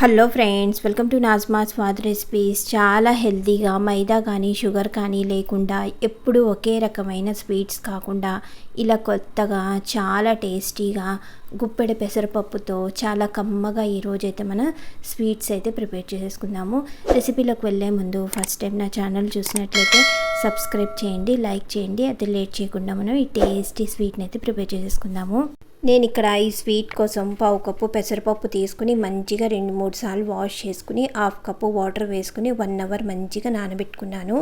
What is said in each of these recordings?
Hello friends welcome to Nazma Swad recipes. చాలా హెల్తీగా మైదా కానీ షుగర్ కానీ లేకుండా ఎప్పుడు ఒకే రకమైన స్వీట్స్ కాకుండా ఇలా కొత్తగా చాలా టేస్టీగా గుప్పెడ పెసరపప్పుతో చాలా కమ్మగా ఈరోజైతే మన స్వీట్స్ అయితే ప్రిపేర్ చేసేసుకుందాము. రెసిపీలోకి వెళ్ళే ముందు ఫస్ట్ టైం నా ఛానల్ చూసినట్లయితే సబ్స్క్రైబ్ చేయండి లైక్ చేయండి అది లేట్ చేయకుండా మనం ఈ టేస్టీ స్వీట్ని అయితే ప్రిపేర్ చేసేసుకుందాము. నేను ఇక్కడ ఈ స్వీట్ కోసం పావు కప్పు పెసరపప్పు తీసుకుని మంచిగా రెండు మూడు సార్లు వాష్ చేసుకుని హాఫ్ కప్పు వాటర్ వేసుకుని వన్ అవర్ మంచిగా నానబెట్టుకున్నాను.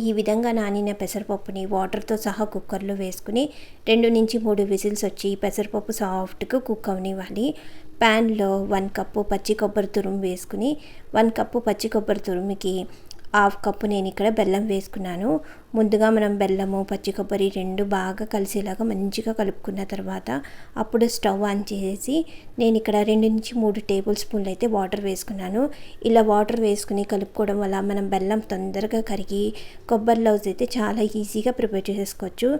ఈ విధంగా నానిన పెసరపప్పుని వాటర్తో సహా కుక్కర్లో వేసుకుని రెండు నుంచి మూడు విజిల్స్ వచ్చి పెసరపప్పు సాఫ్ట్గా కుక్ అవనివ్వాలి. ప్యాన్లో వన్ కప్పు పచ్చి కొబ్బరి తురుము వేసుకుని వన్ కప్పు పచ్చి కొబ్బరి తురుముకి హాఫ్ కప్పు నేను ఇక్కడ బెల్లం వేసుకున్నాను. ముందుగా మనం బెల్లము పచ్చి కొబ్బరి రెండు బాగా కలిసేలాగా మంచిగా కలుపుకున్న తర్వాత అప్పుడు స్టవ్ ఆన్ చేసి నేను ఇక్కడ రెండు నుంచి మూడు టేబుల్ స్పూన్లు అయితే వాటర్ వేసుకున్నాను. ఇలా వాటర్ వేసుకుని కలుపుకోవడం వల్ల మనం బెల్లం తొందరగా కరిగి కొబ్బరి లౌజ్ అయితే చాలా ఈజీగా ప్రిపేర్ చేసేసుకోవచ్చు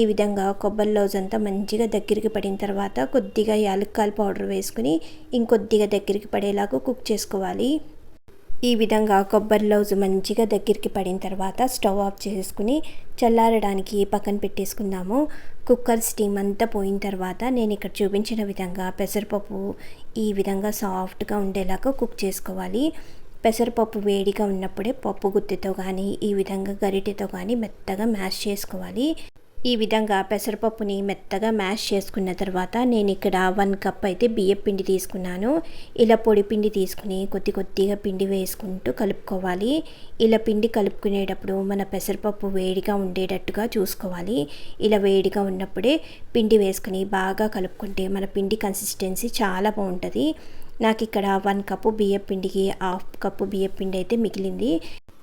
ఈ విధంగా కొబ్బరి లౌజ్ అంతా మంచిగా దగ్గరికి పడిన తర్వాత కొద్దిగా యాలక్కాయల పౌడర్ వేసుకుని ఇంకొద్దిగా దగ్గరికి పడేలాగా కుక్ చేసుకోవాలి. ఈ విధంగా కొబ్బరి లౌజు మంచిగా దగ్గరికి పడిన తర్వాత స్టవ్ ఆఫ్ చేసుకుని చల్లారడానికి పక్కన పెట్టేసుకుందాము. కుక్కర్ స్టీమ్ అంతా పోయిన తర్వాత నేను ఇక్కడ చూపించిన విధంగా పెసరపప్పు ఈ విధంగా సాఫ్ట్గా ఉండేలాగా కుక్ చేసుకోవాలి. పెసరపప్పు వేడిగా ఉన్నప్పుడే పప్పు గుత్తితో కానీ ఈ విధంగా గరిటెతో కానీ మెత్తగా మ్యాష్ చేసుకోవాలి. ఈ విధంగా పెసరపప్పుని మెత్తగా మ్యాష్ చేసుకున్న తర్వాత నేను ఇక్కడ వన్ కప్ అయితే బియ్యం పిండి తీసుకున్నాను. ఇలా పొడి పిండి తీసుకుని కొద్ది కొద్దిగా పిండి వేసుకుంటూ కలుపుకోవాలి. ఇలా పిండి కలుపుకునేటప్పుడు మన పెసరపప్పు వేడిగా ఉండేటట్టుగా చూసుకోవాలి. ఇలా వేడిగా ఉన్నప్పుడే పిండి వేసుకుని బాగా కలుపుకుంటే మన పిండి కన్సిస్టెన్సీ చాలా బాగుంటుంది. నాకు ఇక్కడ వన్ కప్పు బియ్యం పిండికి హాఫ్ కప్పు బియ్యం పిండి అయితే మిగిలింది.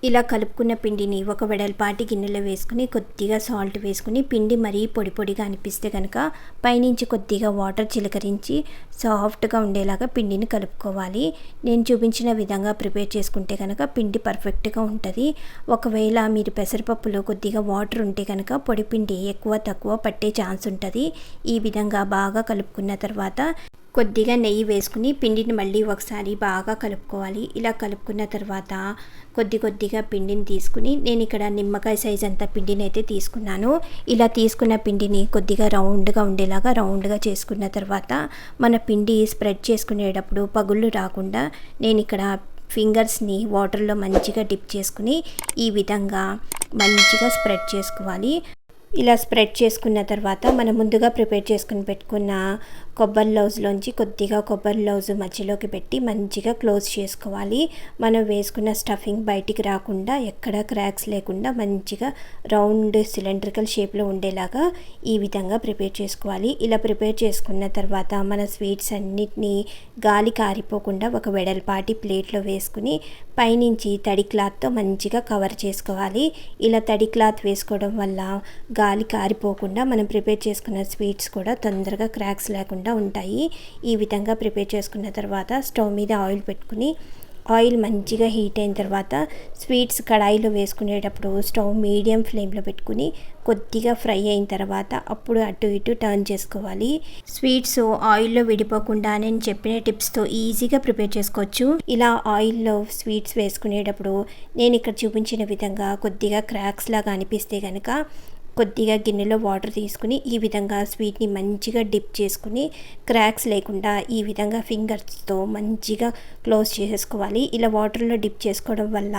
ఇలా కలుపుకున్న పిండిని ఒక వెడల్పాటి గిన్నెలో వేసుకుని కొద్దిగా సాల్ట్ వేసుకుని పిండి మరీ పొడి పొడిగా అనిపిస్తే కనుక పైనుంచి కొద్దిగా వాటర్ చిలకరించి సాఫ్ట్గా ఉండేలాగా పిండిని కలుపుకోవాలి. నేను చూపించిన విధంగా ప్రిపేర్ చేసుకుంటే కనుక పిండి పర్ఫెక్ట్గా ఉంటుంది. ఒకవేళ మీరు పెసరపప్పులో కొద్దిగా వాటర్ ఉంటే కనుక పొడి పిండి ఎక్కువ తక్కువ పట్టే ఛాన్స్ ఉంటుంది. ఈ విధంగా బాగా కలుపుకున్న తర్వాత కొద్దిగా నెయ్యి వేసుకుని పిండిని మళ్ళీ ఒకసారి బాగా కలుపుకోవాలి. ఇలా కలుపుకున్న తర్వాత కొద్ది కొద్దిగా పిండిని తీసుకుని నేను ఇక్కడ నిమ్మకాయ సైజ్ అంత పిండిని అయితే తీసుకున్నాను. ఇలా తీసుకున్న పిండిని కొద్దిగా రౌండ్గా ఉండేలాగా రౌండ్గా చేసుకున్న తర్వాత మన పిండి స్ప్రెడ్ చేసుకునేటప్పుడు పగుళ్ళు రాకుండా నేను ఇక్కడ ఫింగర్స్ని వాటర్లో మంచిగా డిప్ చేసుకుని ఈ విధంగా మంచిగా స్ప్రెడ్ చేసుకోవాలి. ఇలా స్ప్రెడ్ చేసుకున్న తర్వాత మనం ముందుగా ప్రిపేర్ చేసుకుని పెట్టుకున్న కొబ్బరి లౌజ్లోంచి కొద్దిగా కొబ్బరి లౌజ్ మధ్యలోకి పెట్టి మంచిగా క్లోజ్ చేసుకోవాలి. మనం వేసుకున్న స్టఫింగ్ బయటికి రాకుండా ఎక్కడ క్రాక్స్ లేకుండా మంచిగా రౌండ్ సిలిండ్రికల్ షేప్లో ఉండేలాగా ఈ విధంగా ప్రిపేర్ చేసుకోవాలి. ఇలా ప్రిపేర్ చేసుకున్న తర్వాత మన స్వీట్స్ అన్నిటినీ గాలి కారిపోకుండా ఒక వెడల్పాటి ప్లేట్లో వేసుకుని పైనుంచి తడి క్లాత్తో మంచిగా కవర్ చేసుకోవాలి. ఇలా తడి క్లాత్ వేసుకోవడం వల్ల గాలి కారిపోకుండా మనం ప్రిపేర్ చేసుకున్న స్వీట్స్ కూడా తొందరగా క్రాక్స్ లేకుండా ఉంటాయి. ఈ విధంగా ప్రిపేర్ చేసుకున్న తర్వాత స్టవ్ మీద ఆయిల్ పెట్టుకుని ఆయిల్ మంచిగా హీట్ అయిన తర్వాత స్వీట్స్ కడాయిలో వేసుకునేటప్పుడు స్టవ్ మీడియం ఫ్లేమ్లో పెట్టుకుని కొద్దిగా ఫ్రై అయిన తర్వాత అప్పుడు అటు ఇటు టర్న్ చేసుకోవాలి. స్వీట్స్ ఆయిల్లో విడిపోకుండా నేను చెప్పిన టిప్స్తో ఈజీగా ప్రిపేర్ చేసుకోవచ్చు. ఇలా ఆయిల్లో స్వీట్స్ వేసుకునేటప్పుడు నేను ఇక్కడ చూపించిన విధంగా కొద్దిగా క్రాక్స్ లాగా అనిపిస్తే కనుక కొద్దిగా గిన్నెలో వాటర్ తీసుకుని ఈ విధంగా స్వీట్ని మంచిగా డిప్ చేసుకుని క్రాక్స్ లేకుండా ఈ విధంగా ఫింగర్స్తో మంచిగా క్లోజ్ చేసేసుకోవాలి. ఇలా వాటర్లో డిప్ చేసుకోవడం వల్ల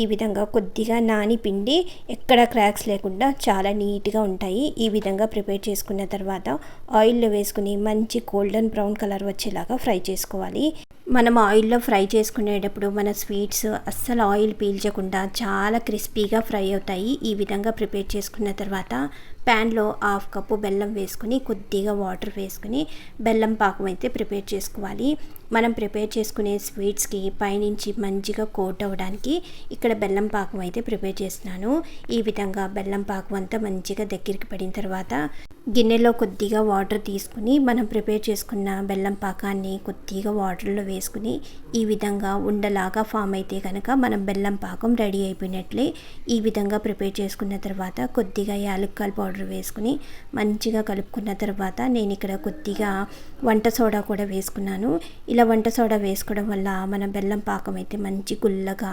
ఈ విధంగా కొద్దిగా నాని పిండి ఎక్కడ క్రాక్స్ లేకుండా చాలా నీట్గా ఉంటాయి. ఈ విధంగా ప్రిపేర్ చేసుకున్న తర్వాత ఆయిల్లో వేసుకుని మంచి గోల్డెన్ బ్రౌన్ కలర్ వచ్చేలాగా ఫ్రై చేసుకోవాలి. మనం ఆయిల్లో ఫ్రై చేసుకునేటప్పుడు మన స్వీట్స్ అస్సలు ఆయిల్ పీల్చకుండా చాలా క్రిస్పీగా ఫ్రై అవుతాయి. ఈ విధంగా ప్రిపేర్ చేసుకున్న తర్వాత ప్యాన్లో హాఫ్ కప్పు బెల్లం వేసుకుని కొద్దిగా వాటర్ వేసుకుని బెల్లం పాకం అయితే ప్రిపేర్ చేసుకోవాలి. మనం ప్రిపేర్ చేసుకునే స్వీట్స్కి పైనుంచి మంచిగా కోట్ అవ్వడానికి ఇక్కడ బెల్లం పాకం అయితే ప్రిపేర్ చేస్తున్నాను. ఈ విధంగా బెల్లం పాకం అంతా మంచిగా దగ్గరికి పడిన తర్వాత గిన్నెలో కొద్దిగా వాటర్ తీసుకుని మనం ప్రిపేర్ చేసుకున్న బెల్లం పాకాన్ని కొద్దిగా వాటర్లో వేసుకుని ఈ విధంగా ఉండలాగా ఫామ్ అయితే కనుక మనం బెల్లం పాకం రెడీ అయిపోయినట్లే ఈ విధంగా ప్రిపేర్ చేసుకున్న తర్వాత కొద్దిగా యాలక్కాయల పౌడర్ వేసుకుని మంచిగా కలుపుకున్న తర్వాత నేను ఇక్కడ కొద్దిగా వంట సోడా కూడా వేసుకున్నాను. ఇలా వంట సోడా వేసుకోవడం వల్ల మన బెల్లం పాకం అయితే మంచి గుల్లగా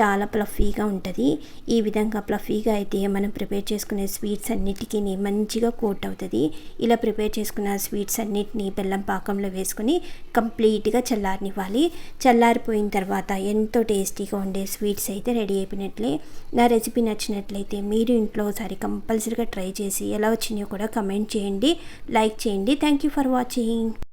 చాలా ప్లఫీగా ఉంటుంది. ఈ విధంగా ప్లఫీగా అయితే మనం ప్రిపేర్ చేసుకునే స్వీట్స్ అన్నిటికీ మంచిగా కోట్ అవుతుంది. ఇలా ప్రిపేర్ చేసుకున్న స్వీట్స్ అన్నిటిని బెల్లం పాకంలో వేసుకొని కంప్లీట్గా చల్లారనివ్వాలి. చల్లారిపోయిన తర్వాత ఎంతో టేస్టీగా ఉండే స్వీట్స్ అయితే రెడీ అయిపోయినట్లే. నా రెసిపీ నచ్చినట్లయితే మీరు ఇంట్లో ఒకసారి కంపల్సరీగా ట్రై చేసి ఎలా వచ్చినాయో కూడా కమెంట్ చేయండి. లైక్ చేయండి. Thank you for watching.